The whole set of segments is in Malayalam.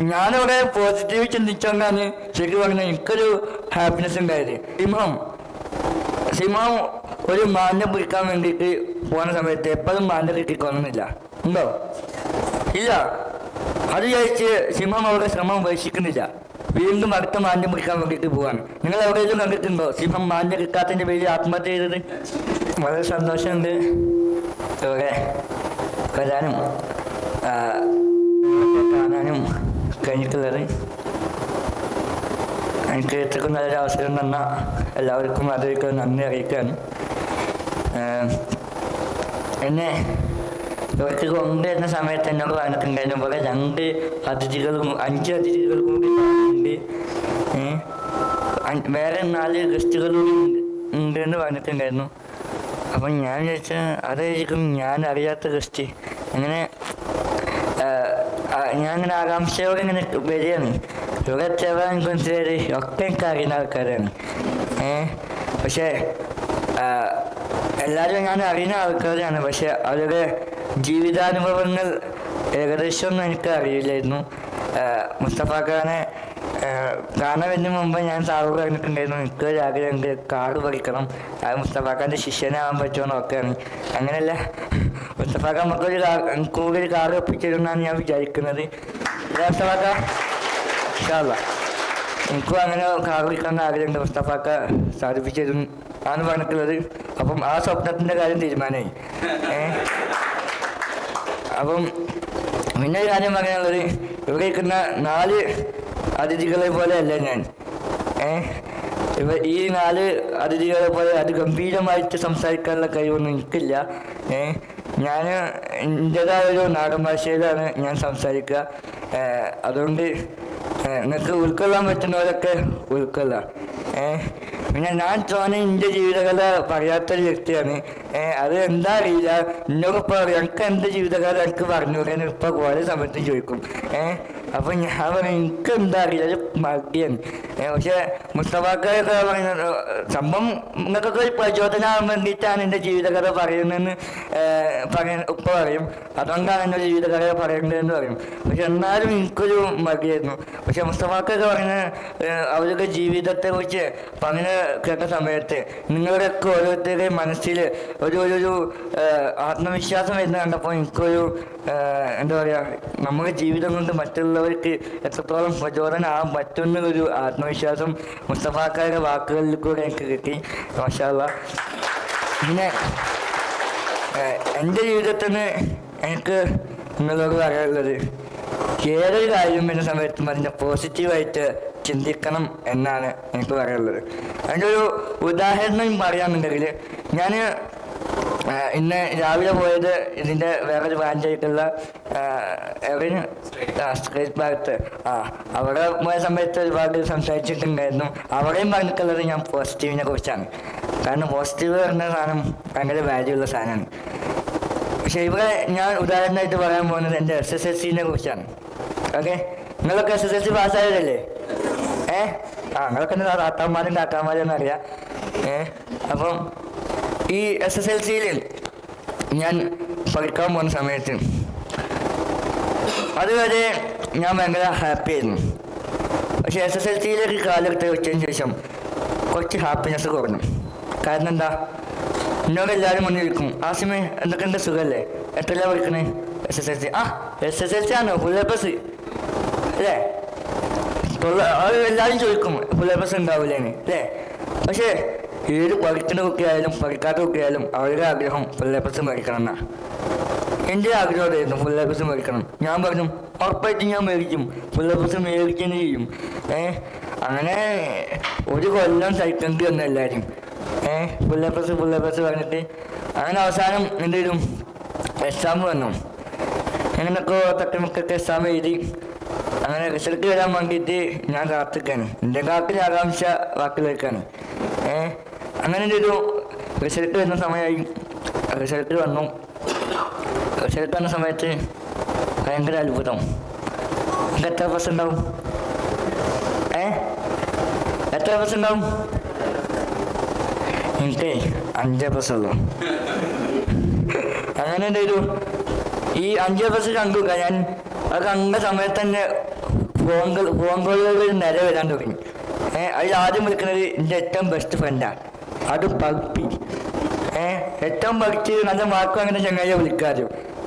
ഞാനിവിടെ പോസിറ്റീവ് ചിന്തിച്ചോണ്ടാണ് ശരിക്കും പറഞ്ഞ എനിക്കൊരു ഹാപ്പിനെസ് ഉണ്ടായത് സിംഹം. സിംഹം ഒരു മാന്യ പിടിക്കാൻ വേണ്ടിയിട്ട് പോകുന്ന സമയത്ത് എപ്പോഴും മാന്യ കിട്ടിക്കൊള്ളുന്നില്ല ഉണ്ടോ? ഇല്ല. അത് കഴിച്ച് സിംഹം അവരുടെ ശ്രമം ഉപേക്ഷിക്കുന്നില്ല. വീണ്ടും അടുത്ത മാന്യം പിടിക്കാൻ വേണ്ടിയിട്ട് പോവാണ്. നിങ്ങൾ എവിടെയെങ്കിലും കണ്ടിട്ടുണ്ടോ സിംഹം മാന്യ കിട്ടാത്തതിന്റെ പേരിൽ ആത്മഹത്യ ചെയ്തത്? വളരെ സന്തോഷമുണ്ട്. ഇവിടെ വരാനും. കാണാനും. കഴിഞ്ഞിട്ടുള്ളത്. എനിക്ക് ഇത്രക്കും നല്ലൊരു അവസരം തന്ന എല്ലാവർക്കും അതിലേക്ക് നന്ദി അറിയിക്കാൻ എന്നെ ഇവർക്ക് കൊണ്ടുവരുന്ന സമയത്ത് എന്നോട് പറഞ്ഞിട്ടുണ്ടായിരുന്നു പോലെ രണ്ട് അതിഥികളും അഞ്ച് അതിഥികൾ കൂടി ഉണ്ട്. വേറെ നാല് ഗസ്റ്റുകളും ഉണ്ട് എന്ന് പറഞ്ഞിട്ടുണ്ടായിരുന്നു. അപ്പം ഞാൻ ചോദിച്ചാൽ അതായിരിക്കും ഞാൻ അറിയാത്ത ഗസ്റ്റ്. അങ്ങനെ ഞാൻ ഇങ്ങനെ ആകാംക്ഷയോടെ ഇങ്ങനെ വരികയാണ്. എത്തിയപ്പോൾ എനിക്ക് മനസ്സിലായത് ഒക്കെ എനിക്ക് അറിയുന്ന ആൾക്കാരാണ്. ഏ? പക്ഷേ എല്ലാവരും ഞാൻ അറിയുന്ന ആൾക്കാരാണ്. പക്ഷെ അവരുടെ ജീവിതാനുഭവങ്ങൾ ഏകദേശം ഒന്നും എനിക്ക് അറിയില്ലായിരുന്നു മുസ്തഫ ഖാനെ ആ, ഇതിന് മുമ്പ് ഞാൻ സാറ് പറഞ്ഞിട്ടുണ്ടായിരുന്നു എനിക്ക് ഒരു ആഗ്രഹം ഉണ്ട് കാറ് പഠിക്കണം അത് മുസ്തഫാഖാന്റെ ശിഷ്യനാവാൻ പറ്റുമോ നോക്കുകയാണ് അങ്ങനെയല്ല മുസ്തഫാഖ ഖാൻ നമുക്കൊരു കൂടുതൽ കാറ് ഒപ്പിച്ചിരുന്നാണ് ഞാൻ വിചാരിക്കുന്നത്. ഇല്ലേ മുസ്തഫ ഖാ? ഇൻഷാല്ലാ. എനിക്കും അങ്ങനെ കാർ വിൽക്കാൻ ആഗ്രഹമുണ്ട്. മുസ്തഫാക്ക സാധിപ്പിച്ചു തരും ആണ് പറഞ്ഞിട്ടുള്ളത്. അപ്പം ആ സ്വപ്നത്തിന്റെ കാര്യം തീരുമാനമായി. അപ്പം പിന്നെ ഒരു കാര്യം പറയാനുള്ളത്. ഇവിടെ ഇരിക്കുന്ന നാല് അതിഥികളെ പോലെ അല്ല ഞാൻ ഏഹ് ഈ നാല് അതിഥികളെ പോലെ അതിഗംഭീരമായിട്ട് സംസാരിക്കാനുള്ള കഴിവൊന്നും എനിക്കില്ല. ഏഹ് ഞാൻ എന്റെതായ ഒരു നാടൻ ഭാഷയിലാണ് ഞാൻ സംസാരിക്കുക അതുകൊണ്ട് നിങ്ങൾക്ക് ഉൾക്കൊള്ളാൻ പറ്റുന്നവരൊക്കെ ഉൾക്കൊള്ളാം. ഏഹ് പിന്നെ ഞാൻ തോന്നി എന്റെ ജീവിതകഥ പറയാത്തൊരു വ്യക്തിയാണ്. അത് എന്താ അറിയില്ല. എന്നോട് ഇപ്പോൾ എനിക്ക് എന്റെ ജീവിതകഥ എനിക്ക് പറഞ്ഞു കൊടുക്കാൻ ഇപ്പോൾ കുറേ സമയത്ത് ചോദിക്കും. ഏഹ് അപ്പം ഞാൻ എനിക്ക് എന്താ അറിയാതെ മടിയാണ്. പക്ഷേ മുസ്തഫാക്കൊക്കെ പറയുന്നത് സംഭവം നിങ്ങൾക്കൊക്കെ ഒരു പ്രചോദനം വേണ്ടിയിട്ടാണ് എന്റെ ജീവിതകഥ പറയുന്നതെന്ന് പറയ ഇപ്പൊ പറയും. അതുകൊണ്ടാണ് എന്റെ ജീവിതകഥ പറയേണ്ടതെന്ന് പറയും. പക്ഷെ എന്നാലും എനിക്കൊരു മടിയായിരുന്നു. പക്ഷെ മുസ്തഫാക്കൊക്കെ ഏഹ് അവരുടെ ജീവിതത്തെ കുറിച്ച് പറഞ്ഞ് കേട്ട സമയത്ത് നിങ്ങളുടെയൊക്കെ ഓരോരുത്തരുടെയും മനസ്സിൽ ഒരു ഒരു ആത്മവിശ്വാസം വരുന്ന കണ്ടപ്പോൾ എനിക്കൊരു എന്താ പറയുക നമ്മുടെ ജീവിതം കൊണ്ട് മറ്റുള്ളവർക്ക് എത്രത്തോളം പ്രചോദനം ആകാൻ പറ്റുന്നൊരു ആത്മവിശ്വാസം മുസ്തഫാക്കാരുടെ വാക്കുകളിൽ കൂടെ എനിക്ക് കിട്ടി. മാഷാല്ല പിന്നെ എന്റെ ജീവിതത്തിൽ നിന്ന് എനിക്ക് നിങ്ങളോട് പറയാനുള്ളത് ഏതൊരു കാര്യം വരുന്ന സമയത്തും അതിന്റെ പോസിറ്റീവായിട്ട് ചിന്തിക്കണം എന്നാണ് എനിക്ക് പറയാനുള്ളത്. അതിന്റെ ഒരു ഉദാഹരണം പറയാന്നുണ്ടെങ്കിൽ ഞാൻ ഇന്ന് രാവിലെ പോയത് ഇതിന്റെ വേറൊരു ബ്രാഞ്ചായിട്ടുള്ള എവിടെയാണ് സ്ട്രേറ്റ് ഭാഗത്ത്. ആ അവിടെ പോയ സമയത്ത് ഒരുപാട് സംസാരിച്ചിട്ടുണ്ടായിരുന്നു. അവിടെയും പറഞ്ഞിട്ടുള്ളത് ഞാൻ പോസിറ്റീവിനെ കുറിച്ചാണ്. കാരണം പോസിറ്റീവ് പറഞ്ഞ സാധനം ഭയങ്കര വാല്യൂ ഉള്ള സാധനമാണ്. പക്ഷെ ഇവിടെ ഞാൻ ഉദാഹരണമായിട്ട് പറയാൻ പോകുന്നത് എന്റെ എസ് എസ് എൽ സിനെ കുറിച്ചാണ്. ഓക്കെ നിങ്ങളൊക്കെ എസ് എസ് എൽ സി പാസ്സായതല്ലേ ഏഹ് ആ നിങ്ങളൊക്കെ താത്താന്മാരും കാക്കാന്മാരും എന്നറിയാം. ഏഹ് അപ്പം ഈ എസ് എസ് എൽ സിയിൽ ഞാൻ പഠിക്കാൻ പോകുന്ന സമയത്ത് അതുവരെ ഞാൻ ഭയങ്കര ഹാപ്പി ആയിരുന്നു. പക്ഷെ എസ് എസ് എൽ സിയിലേക്ക് കാലെടുത്ത് വെച്ചതിന് ശേഷം കുറച്ച് ഹാപ്പിനെസ് കുറഞ്ഞു. കാരണം എന്താ? എന്നോട് എല്ലാവരും വന്ന് ചോദിക്കും എന്തൊക്കെ എന്റെ സുഖമല്ലേ എത്രല്ല പഠിക്കണേ? എസ് എസ് എൽ സി ആ എസ് എസ് എൽ സി ആണോ? ഫുൾ എപ്പസ് അല്ലേ? എല്ലാവരും ചോദിക്കും. ഫുൾ എപ്പസ് ഉണ്ടാവില്ലേ അല്ലേ? പക്ഷേ ഏത് പഠിക്കുന്ന കുട്ടിയായാലും പഠിക്കാത്ത കുട്ടിയായാലും അവരുടെ ആഗ്രഹം ഫുൾ എ മരിക്കണം എന്നാ. എന്റെ ആഗ്രഹം അതായിരുന്നു ഫുൾ എ മരിക്കണം ഞാൻ പറഞ്ഞു ഉറപ്പായിട്ടും ഞാൻ മേടിക്കും. ഫുൾ എ മേടിക്കുകയും ചെയ്യും. ഏ അങ്ങനെ ഒരു കൊല്ലം സഹിക്കേണ്ടി വന്നു എല്ലാവരും ഏ ഫുൾ എപ്പസ് ഫുൾ എപ്പസ് പറഞ്ഞിട്ട് അങ്ങനെ അവസാനം എന്തെങ്കിലും എക്സാം വന്നു. അങ്ങനെയൊക്കെ തട്ടിമുക്കൊക്കെ എക്സാം എഴുതി അങ്ങനെ റിസൾട്ട് വരാൻ വേണ്ടിയിട്ട് ഞാൻ കാത്തിക്കാണ് എന്റെ കാത്തിൽ ആകാംക്ഷ വാക്കിലേക്കാണ് ഏ അങ്ങനെ ഒരു റിസൾട്ട് വരുന്ന സമയമായി. റിസൾട്ട് വന്നു. റിസൾട്ട് വന്ന സമയത്ത് ഭയങ്കര അത്ഭുതം. എനിക്ക് എത്ര ബസ് ഉണ്ടാവും? ഏ? എത്ര ബസ് ഉണ്ടാവും? എനിക്ക് അഞ്ച് ബസ് ഉള്ളു. അങ്ങനെ എന്റെ ഒരു ഈ അഞ്ച് ബസ് കണ്ടു ഞാൻ അത് കണ്ട സമയത്ത് തന്നെ ഫോൺ ഫോൺ കോളുകൾ നിര വരാൻ തുടങ്ങി. ഏഹ് അതിൽ ആദ്യം വിളിക്കുന്നത് എന്റെ ഏറ്റവും ബെസ്റ്റ് ഫ്രണ്ടാണ് അത് പകുപ്പി ഏ ഏറ്റവും പകുച്ച് നല്ല മാർക്ക് അങ്ങനെ ചങ്ങായിയെ വിളിക്കാറ്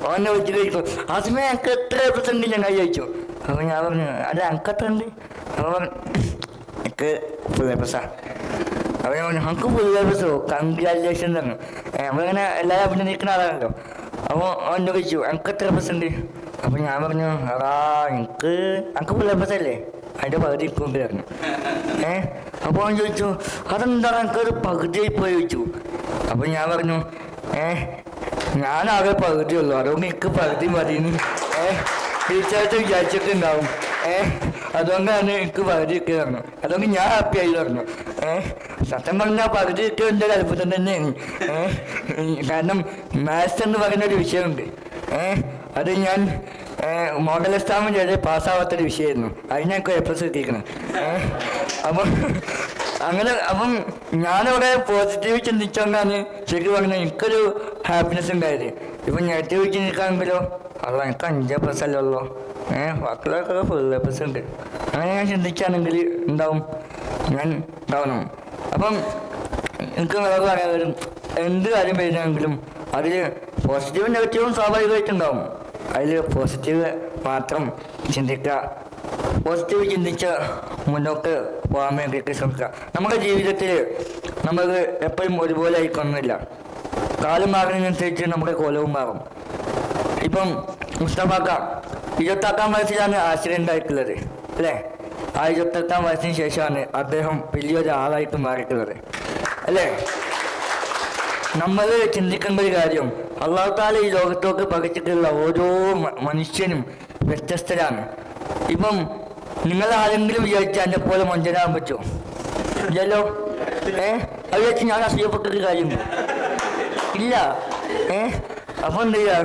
ഓനെ വിളിച്ചിട്ട് ആദ്യമേ എനിക്ക് എത്ര പെർസെന്റ് ചങ്ങായി? ചോദിച്ചു. അപ്പോൾ ഞാൻ പറഞ്ഞു അല്ല എനിക്ക് എത്ര ഉണ്ട്? അപ്പോൾ എനിക്ക് ഫുൾ എ പ്ലസാ അപ്പോൾ ഞാൻ പറഞ്ഞു നമുക്ക് ഫുൾ പ്രസോ കൺഗ്രാജുലേഷൻ ഏഹ് നമ്മളിങ്ങനെ എല്ലാവരും അഭിനന്ദിക്കുന്ന ആളാണല്ലോ. അപ്പോൾ ഓൻ ചോദിച്ചു എനിക്ക് എത്ര പെർസെന്റ് അപ്പോൾ ഞാൻ പറഞ്ഞു എടാ എനിക്ക് എനിക്ക് അല്ലേ? അതിന്റെ പകുതി ഇപ്പം പറഞ്ഞു ഏഹ് അപ്പോൾ അവൻ ചോദിച്ചു അതെന്താണ് എനിക്കൊരു പകുതി പോയി? ചോദിച്ചു. അപ്പോൾ ഞാൻ പറഞ്ഞു ഞാനാകെ പകുതി ഉള്ളു. അതുകൊണ്ട് എനിക്ക് പകുതി മതി ഏഹ് ടീച്ചേഴ്സ് വിചാരിച്ചിട്ടുണ്ടാവും. ഏഹ് അതുകൊണ്ടാണ് എനിക്ക് പകുതി ഒക്കെ പറഞ്ഞു അതുകൊണ്ട് ഞാൻ ഹാപ്പി ആയി പറഞ്ഞു ഏഹ് സത്യം പറഞ്ഞാൽ പകുതി എന്റെ ഒരു അത്ഭുതം തന്നെയാണ്. ഏഹ് കാരണം മാത്സ് എന്ന് പറയുന്ന ഒരു വിഷയമുണ്ട്. ഏഹ് അത് ഞാൻ മോഡൽ എക്സാം ചെയ്ത് പാസ്സാവാത്തൊരു വിഷയമായിരുന്നു. അതിനൊക്കെ എ പ്ലസ് ഏഹ് അപ്പം അങ്ങനെ അപ്പം ഞാനവിടെ പോസിറ്റീവ് ചിന്തിച്ചോണ്ടാണ് ശരിക്കും പറഞ്ഞാൽ എനിക്കൊരു ഹാപ്പിനെസ് ഉണ്ടായത്. ഇപ്പം നെഗറ്റീവ് ചിന്തിക്കാണെങ്കിലോ അല്ല എനിക്ക് അഞ്ച് പ്ലസ് അല്ലല്ലോ ഏഹ് ബാക്കിയുള്ളവർക്കൊക്കെ ഫുൾ പ്ലസ് ഉണ്ട്. അങ്ങനെ ഞാൻ ചിന്തിക്കുകയാണെങ്കിൽ ഉണ്ടാവും ഞാൻ ഉണ്ടാവണം. അപ്പം എനിക്ക് വേറെ പറയാൻ വരും. എന്ത് കാര്യം വരുന്നെങ്കിലും അതിൽ പോസിറ്റീവും നെഗറ്റീവും സ്വാഭാവികമായിട്ടുണ്ടാവും. അതിൽ പോസിറ്റീവ് മാത്രം ചിന്തിക്കുക. പോസിറ്റീവ് ചിന്തിച്ച് മുന്നോട്ട് പോകാൻ വേണ്ടിയിട്ട് ശ്രമിക്കുക. നമ്മുടെ ജീവിതത്തിൽ നമുക്ക് എപ്പോഴും ഒരുപോലെ ആയിക്കൊന്നില്ല കാലം മാറുന്നതിനനുസരിച്ച് നമ്മുടെ കോലവും മാറും. ഇപ്പം മുസ്തഫാക്ക ഇരുപത്തെട്ടാം വയസ്സിലാണ് ആക്സിഡന്റ് ആയിട്ടുള്ളത് അല്ലേ? ആ ഇരുപത്തെട്ടാം വയസ്സിന് ശേഷമാണ് അദ്ദേഹം വലിയൊരു ആളായിട്ട് മാറിയിട്ടുള്ളത് അല്ലേ? നമ്മൾ ചിന്തിക്കേണ്ട ഒരു കാര്യം. അള്ളാഹു താല ഈ ലോകത്തോക്ക് പകച്ചിട്ടുള്ള ഓരോ മനുഷ്യനും വ്യത്യസ്തരാണ്. ഇപ്പം നിങ്ങൾ ആരെങ്കിലും വിചാരിച്ചാൽ എന്നെ പോലെ മഞ്ചനാകാൻ പറ്റുമോ ഇല്ലല്ലോ? ഏ? അത് വെച്ച് ഞാൻ അസൂയപ്പെട്ടൊരു കാര്യം. ഇല്ല. ഏ? അപ്പൊ എന്ത് ചെയ്യാ?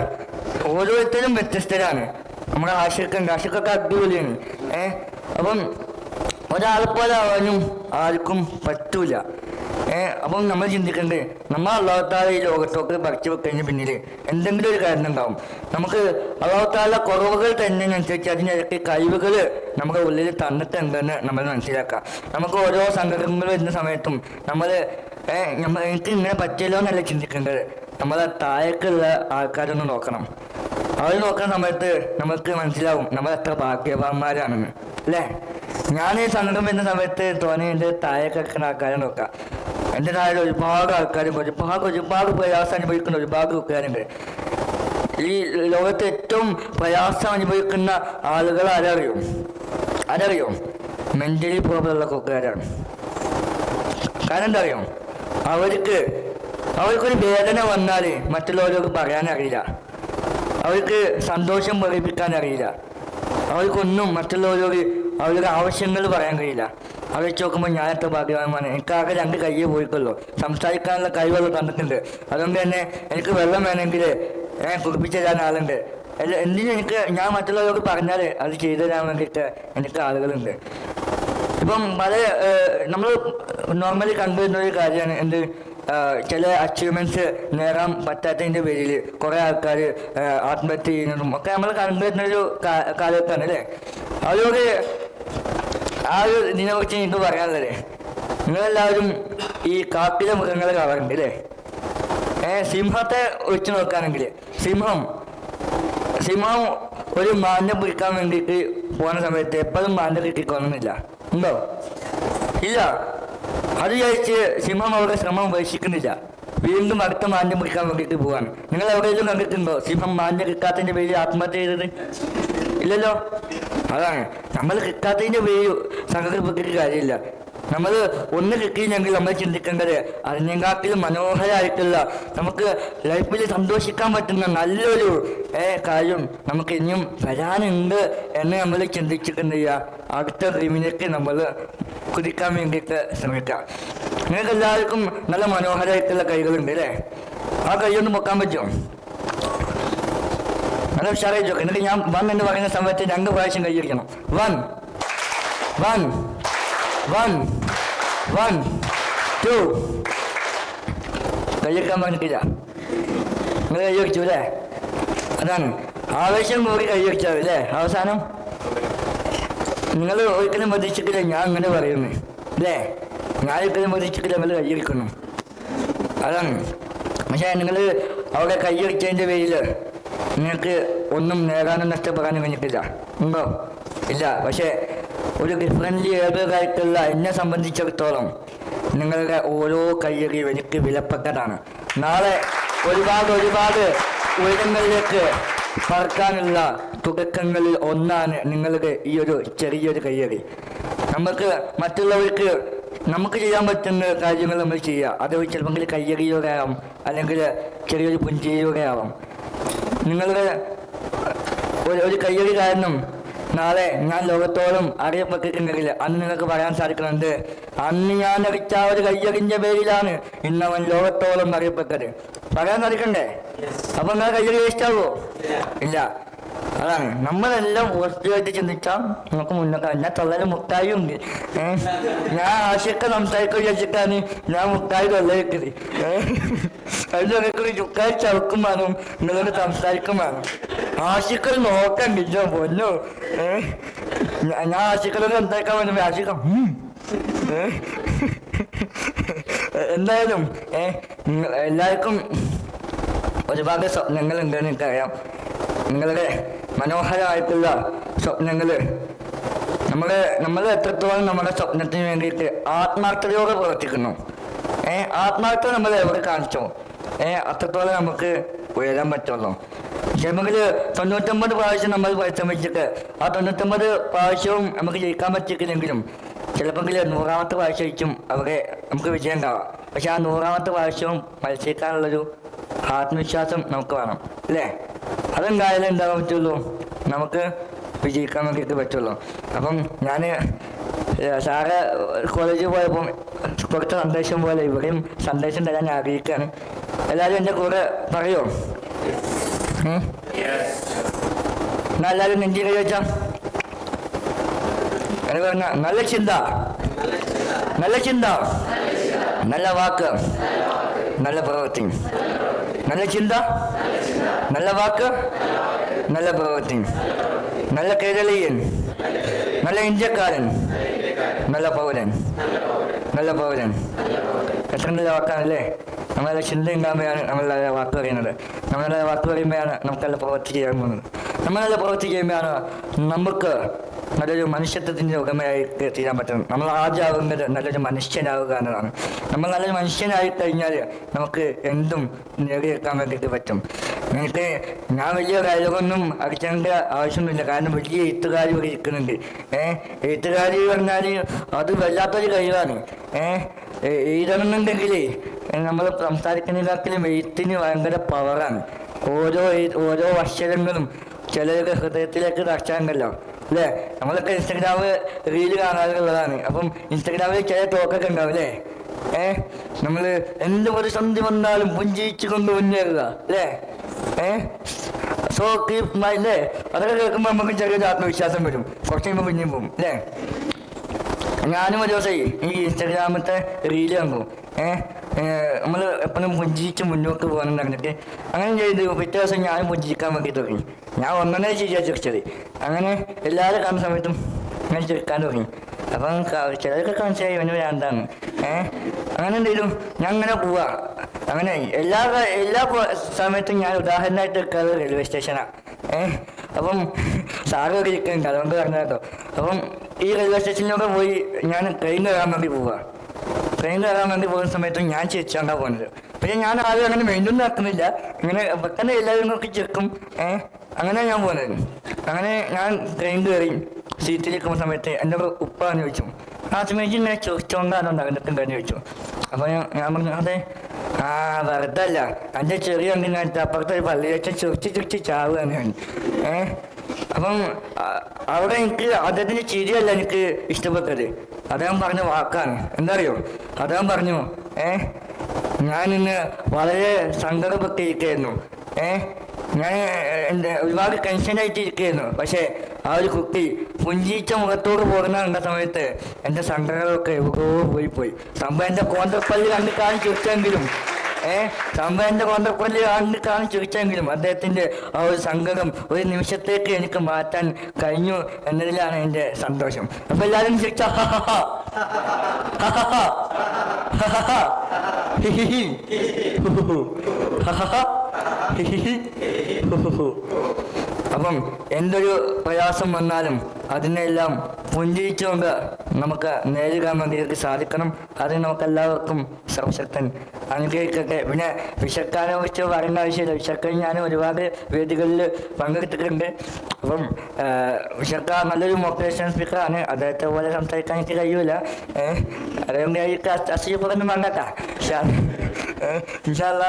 ഓരോരുത്തരും വ്യത്യസ്തരാണ്. നമ്മുടെ ആശിക്കുണ്ട് ആശുക്കൊക്കെ അടിപൊളിയാണ്. ഏ? അപ്പം ഒരാളെ പോലെ ആവാനും ആർക്കും പറ്റൂല. ഏ അപ്പം നമ്മൾ ചിന്തിക്കണ്ടേ നമ്മൾ അള്ളാഹത്താല ഈ ലോകത്തോട്ട് പറിച്ചു വെക്കഴിഞ്ഞ പിന്നിൽ എന്തെങ്കിലും ഒരു കാരണം ഉണ്ടാവും. നമുക്ക് അള്ളാഹത്താല കുറവുകൾ തന്നെ അനുസരിച്ച് അതിനിടയ്ക്ക് കഴിവുകൾ നമ്മുടെ ഉള്ളിൽ തന്നിട്ടുണ്ടെന്ന് നമ്മൾ മനസ്സിലാക്കാം നമുക്ക് ഓരോ സംഘടനകൾ വരുന്ന സമയത്തും നമ്മൾ ഏഹ് നമ്മൾ എനിക്ക് ഇങ്ങനെ പറ്റിയല്ലോ എന്നല്ല ചിന്തിക്കേണ്ടത്. നമ്മളെ താഴേക്കുള്ള ആൾക്കാരൊന്ന് നോക്കണം. അവർ നോക്കുന്ന സമയത്ത് നമുക്ക് മനസ്സിലാവും നമ്മൾ എത്ര ഭാഗ്യവാന്മാരാണെന്ന്. അല്ലേ? ഞാൻ ഈ സങ്കടം വരുന്ന സമയത്ത് തോന്നി എന്റെ ആൾക്കാരെ നോക്കാം എന്റെ താഴെ ഒരുപാട് ആൾക്കാരും ഒരുപാട് ഒരുപാട് പ്രയാസം അനുഭവിക്കുന്ന ഒരുപാട് ആൾക്കാരുണ്ട് ഈ ലോകത്ത് ഏറ്റവും പ്രയാസം അനുഭവിക്കുന്ന ആളുകൾ ആരറിയോ? ആരറിയോ? പ്രോബ്ലം ഉള്ള കൊക്കാരാണ് കാരണം എന്താ അറിയോ അവർക്ക് അവർക്കൊരു വേദന വന്നാൽ മറ്റുള്ളവരോട് പറയാനറിയില്ല. അവർക്ക് സന്തോഷം പ്രകടിപ്പിക്കാൻ അറിയില്ല അവർക്കൊന്നും മറ്റുള്ളവരോട് അവരുടെ ആവശ്യങ്ങൾ പറയാൻ കഴിയില്ല. അവർ വെച്ച് നോക്കുമ്പോൾ ഞാൻ എത്ര ഭാഗ്യവാന്മാണ് എനിക്കാകെ രണ്ട് കയ്യേ പോയിട്ടുള്ളൂ. സംസാരിക്കാനുള്ള കഴിവുകൾ തന്നിട്ടുണ്ട്. അതുകൊണ്ട് തന്നെ എനിക്ക് വെള്ളം വേണമെങ്കിൽ ഞാൻ കുടിപ്പിച്ചു തരാൻ ആളുണ്ട്. എന്തിനും എനിക്ക് ഞാൻ മറ്റുള്ളവരോട് പറഞ്ഞാൽ അത് ചെയ്തു തരാൻ വേണ്ടിയിട്ട് എനിക്ക് ആളുകളുണ്ട്. ഇപ്പം പല നമ്മൾ നോർമലി കണ്ടുവരുന്ന ഒരു കാര്യമാണ് എന്ത്? ചില അച്ചീവ്മെന്റ്സ് നേടാൻ പറ്റാത്തതിന്റെ പേരിൽ കുറേ ആൾക്കാർ ആത്മഹത്യ ചെയ്യുന്നതും ഒക്കെ നമ്മൾ കണ്ടുവരുന്ന ഒരു കാ- കാലഘട്ടമാണ് അല്ലേ? അതുകൊണ്ട് ആ ഒരു ഇതിനെ കുറിച്ച് എനിക്ക് പറയാനുള്ളത്. നിങ്ങളെല്ലാവരും ഈ കാട്ടിലെ മൃഗങ്ങളെ കാണാറുണ്ട് അല്ലേ? ഏ സിംഹത്തെ വെച്ച് നോക്കുകയാണെങ്കിൽ സിംഹം സിംഹം ഒരു മാന്യ പിടിക്കാൻ വേണ്ടിയിട്ട് പോകുന്ന സമയത്ത് എപ്പോഴും മാന്യ കിട്ടിക്കൊള്ളുന്നില്ല ഉണ്ടോ? ഇല്ല. അത് വിചാരിച്ച് സിംഹം അവരുടെ ശ്രമം ഉപേക്ഷിക്കുന്നില്ല. വീണ്ടും അടുത്ത മാന്യം പിടിക്കാൻ വേണ്ടിയിട്ട് പോവാണ്. നിങ്ങൾ എവിടെയെങ്കിലും കണ്ടിട്ടുണ്ടോ സിംഹം മാന്യം കിട്ടാത്തതിന്റെ പേരിൽ ആത്മഹത്യ ചെയ്തത്? ഇല്ലല്ലോ? അതാണ്. നമ്മൾ കിട്ടാത്തതിന്റെ പേര് സംഘടിപ്പിച്ചിട്ട് കാര്യമില്ല. നമ്മൾ ഒന്ന് കിട്ടിയില്ലെങ്കിൽ നമ്മൾ ചിന്തിക്കേണ്ടത് അതിനെക്കാട്ടിലും മനോഹരമായിട്ടുള്ള നമുക്ക് ലൈഫിൽ സന്തോഷിക്കാൻ പറ്റുന്ന നല്ലൊരു കാര്യം നമുക്ക് ഇനിയും വരാനുണ്ട് എന്ന് നമ്മൾ ചിന്തിച്ചിട്ട് അടുത്ത ഡ്രീമിലേക്ക് നമ്മൾ കുതിക്കാൻ വേണ്ടിയിട്ട് ശ്രമിക്കാം. നിങ്ങൾക്ക് എല്ലാവർക്കും നല്ല മനോഹരമായിട്ടുള്ള കൈകളുണ്ട് അല്ലേ? ആ കൈ ഒന്ന് പൊക്കാൻ പറ്റുമോ? നല്ല ഉഷാറായി ചോക്ക് എന്നിട്ട് ഞാൻ വൺ എന്ന് പറയുന്ന സമയത്ത് രണ്ട് പ്രാവശ്യം കൈയടിക്കണം one. One. One. One. Two. കയ്യെടുക്കാൻ പറഞ്ഞിട്ടില്ല. നിങ്ങൾ കൈയടിച്ചു അല്ലേ? അതാണ്. ആവേശം കൂടി കൈയടിച്ചത് അല്ലേ? അവസാനം. നിങ്ങൾ ഒരിക്കലും പ്രതീക്ഷിക്കില്ല ഞാൻ അങ്ങനെ പറയുന്നു. അല്ലേ? ഞാൻ ഒരിക്കലും പ്രതീക്ഷിക്കില്ല നിങ്ങൾ കൈയടിക്കുന്നു അതാണ്. പക്ഷേ നിങ്ങൾ അവിടെ കയ്യടിച്ചതിന്റെ പേരിൽ നിങ്ങൾക്ക് ഒന്നും നേടാനും നഷ്ടപ്പെടാനും കഴിഞ്ഞിട്ടില്ല. ഉണ്ടോ? ഇല്ല. പക്ഷേ ഒരു ഡിഫറന്റ് ഏബിളായിട്ടുള്ള എന്നെ സംബന്ധിച്ചിടത്തോളം നിങ്ങളുടെ ഓരോ കയ്യറിയും എനിക്ക് വിലപ്പെട്ടതാണ്. നാളെ ഒരുപാട് ഒരുപാട് ഉയരങ്ങളിലേക്ക് പറക്കാനുള്ള തുടക്കങ്ങളിൽ ഒന്നാണ് നിങ്ങളുടെ ഈ ഒരു ചെറിയൊരു കയ്യറി നമുക്ക് മറ്റുള്ളവർക്ക് നമുക്ക് ചെയ്യാൻ പറ്റുന്ന കാര്യങ്ങൾ നമ്മൾ ചെയ്യുക. അത് ചിലപ്പോൾ കയ്യറിയുടെ ആവാം അല്ലെങ്കിൽ ചെറിയൊരു പുഞ്ചിരിയോടെ ആവാം. നിങ്ങളുടെ ഒരു ഒരു കയ്യടി കാരണം നാളെ ഞാൻ ലോകത്തോളം അറിയപ്പെട്ടിട്ടുണ്ടെങ്കിൽ അന്ന് നിങ്ങൾക്ക് പറയാൻ സാധിക്കുന്നുണ്ട്. അന്ന് ഞാൻ അടിച്ച ഒരു കയ്യടിന്റെ പേരിലാണ് ഇന്നവൻ ലോകത്തോളം അറിയപ്പെട്ടത്. പറയാൻ സാധിക്കണ്ടേ? അപ്പൊ നിങ്ങൾ കയ്യടി ആവോ ഇല്ല. അതാണ്. നമ്മളെല്ലാം പോസിറ്റീവായിട്ട് ചിന്തിച്ചാൽ നമുക്ക് മുന്നോട്ട് ഞാൻ തൊള്ളയിൽ മുട്ടായി ഉണ്ട്. ഞാൻ ആശയൊക്കെ സംസാരിക്കുക വിചാരിച്ചിട്ടാണ് ഞാൻ മുട്ടായി തൊള്ളയിട്ടത് ഏഹ് ഒരു ചുക്കായി ചവക്കും വേണം. നിങ്ങളോട് സംസാരിക്കും വേണം. ആശിക്കൽ നോക്കണ്ട ഞാൻ ഏ? ഏഹ് ഞാൻ ആശിക്കലൊന്നും സംസാരിക്കാൻ വേണ്ടി ആശിക്കാം എന്തായാലും എല്ലാവർക്കും ഒരുപാട് സ്വപ്നങ്ങൾ ഉണ്ടെന്ന് എനിക്കറിയാം. നിങ്ങളുടെ മനോഹരമായിട്ടുള്ള സ്വപ്നങ്ങൾ നമ്മൾ നമ്മൾ എത്രത്തോളം നമ്മുടെ സ്വപ്നത്തിന് വേണ്ടിയിട്ട് ആത്മാർത്ഥതയോടെ പ്രവർത്തിക്കുന്നു. ഏ ആത്മാർത്ഥത നമ്മൾ എവിടെ കാണിച്ചോ? ഏ അത്രത്തോളം നമുക്ക് ഉയരാൻ പറ്റുള്ളൂ. ചിലപ്പോൾ തൊണ്ണൂറ്റൊമ്പത് പ്രാവശ്യം നമ്മൾ പരിശ്രമിച്ചിട്ട് ആ തൊണ്ണൂറ്റൊമ്പത് പ്രാവശ്യവും നമുക്ക് ജയിക്കാൻ പറ്റിയിട്ടില്ലെങ്കിലും ചിലപ്പോൾ നൂറാമത്തെ പ്രാവശ്യം അവരെ നമുക്ക് വിജയം ഉണ്ടാവാം പക്ഷെ ആ നൂറാമത്തെ പ്രാവശ്യവും മത്സരിക്കാനുള്ളൊരു ആത്മവിശ്വാസം നമുക്ക് വേണം അല്ലേ? അതെന്തായാലും ഉണ്ടാകാൻ പറ്റുള്ളൂ? നമുക്ക് വിജയിക്കാൻ വേണ്ടിയിട്ട് പറ്റുള്ളൂ. അപ്പം ഞാൻ സാറ് കോളേജിൽ പോയപ്പം കുറച്ച് സന്ദേശം പോലെ ഇവിടെയും സന്ദേശം തരാൻ ആഗ്രഹിക്കുകയാണ്. എല്ലാവരും എന്റെ കൂടെ പറയോ? ഉം? എന്നാ എല്ലാവരും നെഞ്ചി ചോദിച്ചാ. എനിക്ക് പറഞ്ഞ നല്ല ചിന്ത. നല്ല ചിന്ത. നല്ല വാക്ക്. നല്ല പ്രവൃത്തി. നല്ല ചിന്ത. നല്ല വാക്ക്. നല്ല പ്രവൃത്തി. നല്ല കേരളീയൻ. നല്ല ഇന്ത്യക്കാരൻ. നല്ല പൗരൻ. നല്ല പൗരൻ എത്ര വാക്കാണല്ലേ നമ്മളെ ചിന്തയുണ്ടാകുമ്പോഴാണ് നമ്മളെ വാക്ക് പറയുന്നത്. നമ്മളെ വാക്ക് പറയുമ്പോഴാണ് നമുക്കല്ല പ്രവർത്തിക്കാൻ പോകുന്നത്. നമ്മളല്ല പ്രവൃത്തി ചെയ്യുമ്പോഴാണ് നമുക്ക് നല്ലൊരു മനുഷ്യത്വത്തിന്റെ ഉടമയായിട്ട് തീരാൻ പറ്റുന്നത്. നമ്മൾ ആദ്യമാകുന്നത് നല്ലൊരു മനുഷ്യനാവുക എന്നതാണ്. നമ്മൾ നല്ലൊരു മനുഷ്യനായി കഴിഞ്ഞാൽ നമുക്ക് എന്തും നേടിയെടുക്കാൻ വേണ്ടിയിട്ട് പറ്റും. എനിക്ക് ഞാൻ വലിയ കാര്യമൊന്നും അടിക്കേണ്ട ആവശ്യമൊന്നുമില്ല. കാരണം വലിയ എഴുത്തുകാരി ഇവിടെ ഇരിക്കുന്നുണ്ട്. ഏഹ് എഴുത്തുകാരി പറഞ്ഞാൽ അത് വല്ലാത്തൊരു കഴിവാണ്. ഏഹ് എഴുതണമെന്നുണ്ടെങ്കിൽ നമ്മൾ സംസാരിക്കുന്നതിനേക്കാളും എഴുത്തിന് ഭയങ്കര പവറാണ് ഓരോ ഓരോ അക്ഷരങ്ങളും ചിലരുടെ ഹൃദയത്തിലേക്ക് തറച്ചാണ്ടല്ലോ അല്ലേ? നമ്മളൊക്കെ ഇൻസ്റ്റഗ്രാമ് റീൽ കാണാറുള്ളതാണ്. അപ്പം ഇൻസ്റ്റഗ്രാമിൽ ചില ടോക്കൊക്കെ ഉണ്ടാവും അല്ലേ? ഏ? നമ്മൾ എന്ത് പ്രതിസന്ധി വന്നാലും പുഞ്ചിരിച്ചു കൊണ്ട് മുന്നേറുക അല്ലേ? ഏ? സോ കീപ് മൈ അല്ലേ? അതൊക്കെ കേൾക്കുമ്പോൾ നമുക്ക് ചെറിയൊരു ആത്മവിശ്വാസം വരും. കുറച്ച് കഴിയുമ്പോൾ പിന്നെയും പോകും അല്ലേ? ഞാനും ഒരു ദിവസം ഈ ഇൻസ്റ്റഗ്രാമത്തെ റീൽ കണ്ടു ഏഹ് നമ്മൾ എപ്പോഴും പുഞ്ചിച്ച് മുന്നോട്ട് എന്ന് പറഞ്ഞിട്ട് അങ്ങനെ ചെയ്ത് പിറ്റേ ദിവസം ഞാനും പുഞ്ചിക്കാൻ വേണ്ടി തുടങ്ങി. ഞാൻ ഒന്നേ ചെയ്യാൻ ചിരിച്ചത് അങ്ങനെ എല്ലാവരും കാണുന്ന സമയത്തും ഞാൻ ചിരിക്കാൻ തുടങ്ങി. അപ്പം ക- ചിലരൊക്കെ കാണിച്ചാൽ ഇവന് വേണ്ടാന്ന് ഏഹ് അങ്ങനെ എന്തെങ്കിലും ഞാൻ അങ്ങനെ പോവാ. അങ്ങനെ എല്ലാ എല്ലാ സമയത്തും ഞാൻ ഉദാഹരണമായിട്ട് എടുക്കാറ് റെയിൽവേ സ്റ്റേഷനാണ് ഏഹ് അപ്പം സാറൊക്കെ ഇരിക്കുന്നുണ്ട്. അതുകൊണ്ട് പറഞ്ഞ അപ്പം ഈ റെയിൽവേ സ്റ്റേഷനിലൊക്കെ പോയി ഞാൻ ട്രെയിൻ കയറാൻ വേണ്ടി പോവാ. ട്രെയിൻ കയറാൻ വേണ്ടി പോകുന്ന സമയത്ത് ഞാൻ ചേച്ചാണ്ടാ പോകുന്നത് പിന്നെ ഞാൻ ആരും അങ്ങനെ മെയിന്റൊന്നും ആക്കുന്നില്ല. ഇങ്ങനെ വെക്കുന്ന എല്ലാവരും ഒക്കെ ചെക്കും ഏഹ് അങ്ങനെ ഞാൻ പോകുന്നത് അങ്ങനെ ഞാൻ ട്രെയിൻ കയറി സീറ്റിൽ നിൽക്കുന്ന സമയത്ത് എന്റെ ഉപ്പാന്ന് ചോദിച്ചു. ആ സമയത്ത് ഇങ്ങനെ ചോദിച്ചോണ്ടാണോ കഴിഞ്ഞ് ചോദിച്ചു അപ്പോൾ ഞാൻ പറഞ്ഞു അതെ. ആ വെറുതെ അല്ല എന്റെ ചെറിയ അങ്ങനെ അപ്പുറത്തെ ഒരു വെച്ച ചുരിച്ച് ചുരിച്ച് ചാവുകയാണ് ഞാൻ. ഏ? അപ്പം അവിടെ എനിക്ക് അദ്ദേഹത്തിന്റെ ചിരിയല്ല എനിക്ക് ഇഷ്ടപ്പെട്ടത്. അദ്ദേഹം പറഞ്ഞ വാക്കാണ്. എന്താ അറിയോ അദ്ദേഹം പറഞ്ഞു ഏ ഞാൻ ഇന്ന് വളരെ സങ്കടപ്പെട്ടിരിക്കുകയായിരുന്നു. ഏ ഞാൻ എന്താ ഒരുപാട് ടെൻഷനായിട്ട് ഇരിക്കുകയായിരുന്നു പക്ഷേ ആ ഒരു കുട്ടി പുഞ്ചിച്ച മുഖത്തോട് പോകുന്ന കണ്ട സമയത്ത് എന്റെ സങ്കടങ്ങളൊക്കെ എവിടെയോ പോയി പോയി സംഭവം എന്റെ കോന്തപ്പള്ളി കണ്ട് കാണിച്ചു വെച്ചെങ്കിലും ഏഹ് കോന്തപ്പള്ളി കണ്ട് കാണി കാണിച്ചിരിച്ചെങ്കിലും അദ്ദേഹത്തിന്റെ ആ ഒരു സങ്കടം ഒരു നിമിഷത്തേക്ക് എനിക്ക് മാറ്റാൻ കഴിഞ്ഞു എന്നതിലാണ് എന്റെ സന്തോഷം അപ്പൊ എല്ലാവരും ചിരിച്ച അപ്പം എന്തൊരു പ്രയാസം വന്നാലും അതിനെല്ലാം പുഞ്ചിരിച്ചുകൊണ്ട് നമുക്ക് നേരിടാൻ വേണ്ടിയിട്ട് സാധിക്കണം. അതിന് നമുക്ക് എല്ലാവർക്കും സർവശക്തൻ അനുഗ്രഹിക്കട്ടെ. പിന്നെ വിശക്കാനെ കുറിച്ച് പറയേണ്ട ആവശ്യമില്ല. വിശക്കൻ ഞാൻ ഒരുപാട് വേദികളിൽ പങ്കെടുത്തിട്ടുണ്ട്. അപ്പം വിശക്ക നല്ലൊരു മോട്ടിവേഷൻ സ്പീക്കറാണ് അദ്ദേഹത്തെ പോലെ സംസാരിക്കാൻ എനിക്ക് കഴിയൂല. ഏഹ് അതുകൊണ്ട് എനിക്ക് അസൂയപ്പൊന്നും വേണ്ടട്ടാ ഇൻഷാല്ല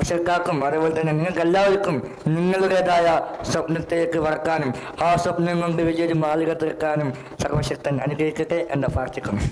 വിശക്കാക്കും അതേപോലെ തന്നെ നിങ്ങൾക്ക് എല്ലാവർക്കും നിങ്ങളുടേതായ സ്വപ്നത്തിലേക്ക് വറക്കാനും ആ സ്വപ്നം കൊണ്ട് വലിയൊരു മാളിക തീർക്കാനും സർവശക്തൻ അനുഗ്രഹിക്കട്ടെ എന്ന് പ്രാർത്ഥിക്കുന്നു.